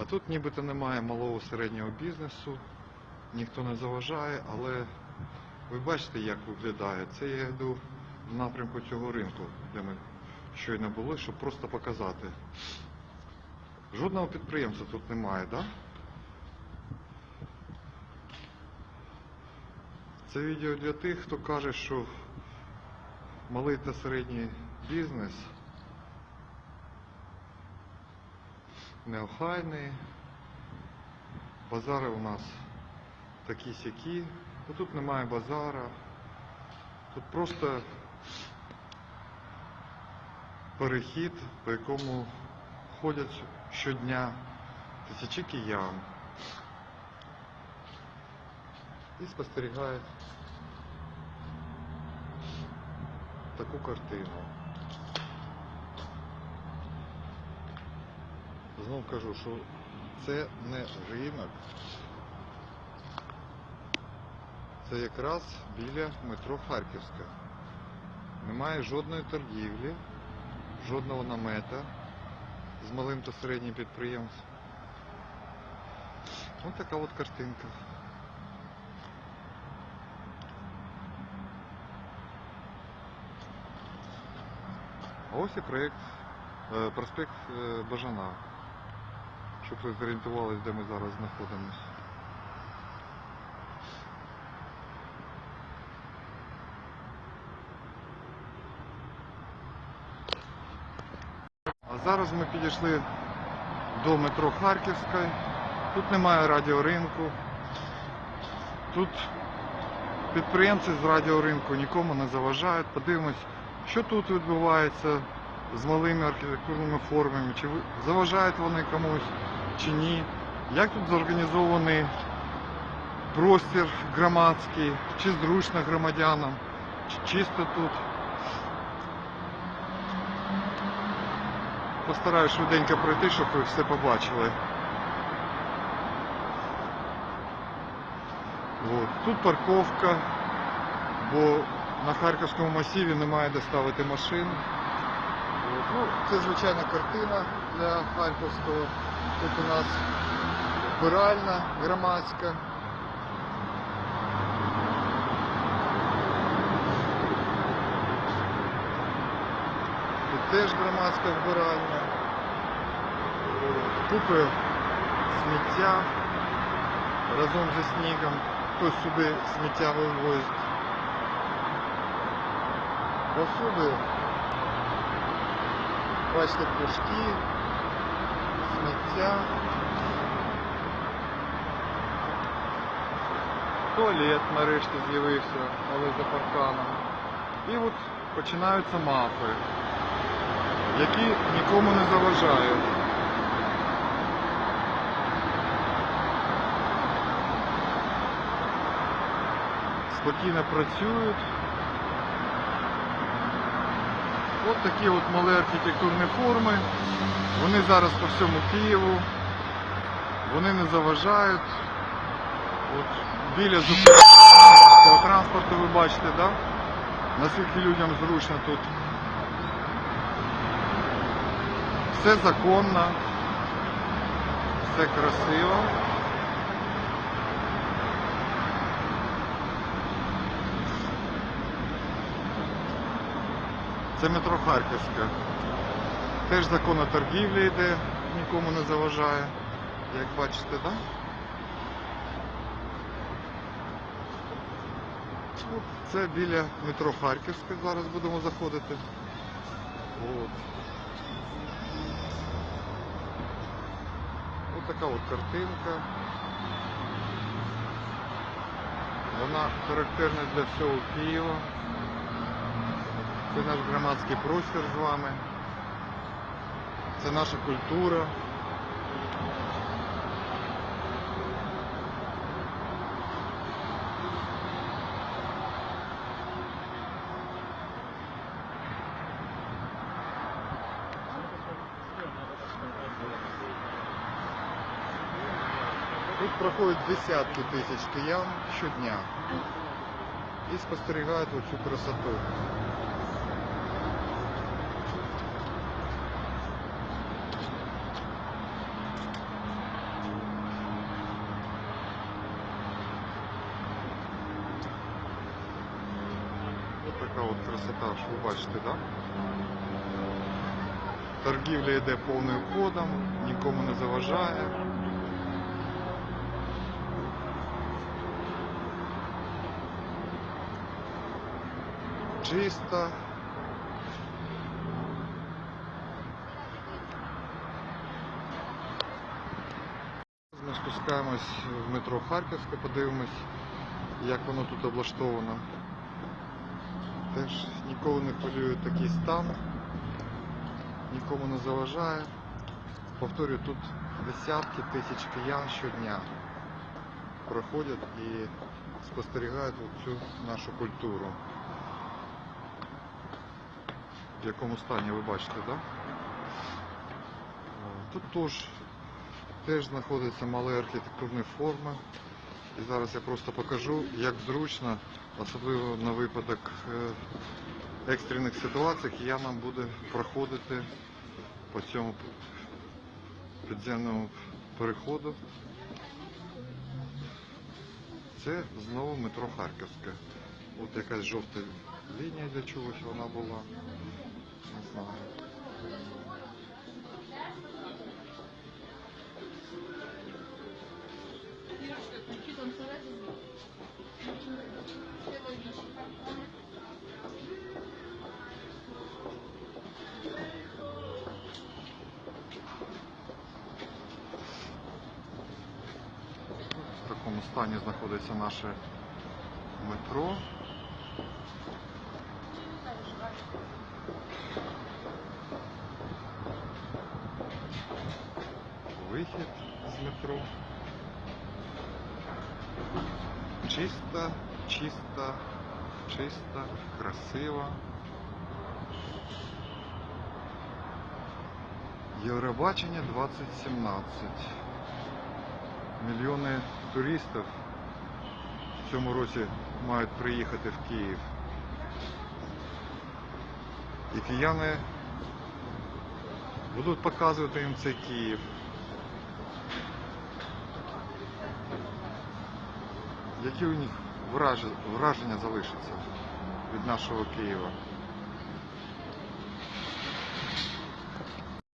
А тут нібито немає малого середнього бізнесу, ніхто не заважає, але ви бачите, як виглядає. Це я йду в напрямку цього ринку, де ми щойно були, щоб просто показати. Жодного підприємця тут немає, так? Да? Це відео для тих, хто каже, що малий та середній бізнес неохайний, базари у нас такі сякі, тут немає базара, тут просто перехід, по якому ходять щодня тисячі киян. І спостерігають таку картину. Знову кажу, що це не ринок. Це якраз біля метро Харківська. Немає жодної торгівлі, жодного намета з малим та середнім підприємством. Ось така от картинка. А ось і проєкт, е, проспект е, Бажана. Щоб ви зорієнтувалися, де ми зараз знаходимося. А зараз ми підійшли до метро Харківської. Тут немає радіоринку. Тут підприємці з радіоринку нікому не заважають. Подивимось, що тут відбувається з малими архітектурними формами, чи заважають вони комусь, чи ні. Як тут зорганізований простір громадський, чи зручно громадянам, чи чисто тут. Постараюсь швиденько пройти, щоб ви все побачили. От. Тут парковка, бо на Харківському масиві немає де ставити машин. Ну, це звичайна картина для Харківського. Тут у нас вбиральна громадська. Тут теж громадська вбиральня. Купи сміття разом зі снігом. Хтось сюди сміття вивозить. Посуди. Бачите, пушки, сміття. Туалет нарешті з'явився, але за парканом. І от починаються мафи, які нікому не заважають. Спокійно працюють. От такі от малі архітектурні форми. Вони зараз по всьому Києву. Вони не заважають. От біля зупинного транспорту ви бачите, да? наскільки людям зручно тут. Все законно, все красиво. Це метро Харківська. Теж законна торгівля йде, нікому не заважає, як бачите, так? Да? Це біля метро Харківське, зараз будемо заходити. От. Ось така от картинка. Вона характерна для всього Києва. Це наш громадський простір з вами. Це наша культура. Тут проходять десятки тисяч киян щодня і спостерігають оцю красоту. Красота, що ви бачите, так? Да? Торгівля йде повним ходом, нікому не заважає. Чисто. Ми спускаємось в метро Харківське, подивимось, як воно тут облаштовано. Теж ніколи не хвилює такий стан, нікому не заважає. Повторюю, тут десятки тисяч киян щодня проходять і спостерігають цю нашу культуру. В якому стані ви бачите, так? Тут теж, теж знаходяться мали архітектурні форми. І зараз я просто покажу, як зручно, особливо на випадок е, екстрених ситуацій, киянам буде проходити по цьому підземному переходу. Це знову метро Харківське. От якась жовта лінія для чогось вона була. Не знаю. В такому стані знаходиться наше метро. Вихід з метро. Чисто, чисто, чисто, красиво. Євробачення 2017. Мільйони туристів в цьому році мають приїхати в Київ. І кияни будуть показувати їм цей Київ. Які у них враження залишаться від нашого Києва?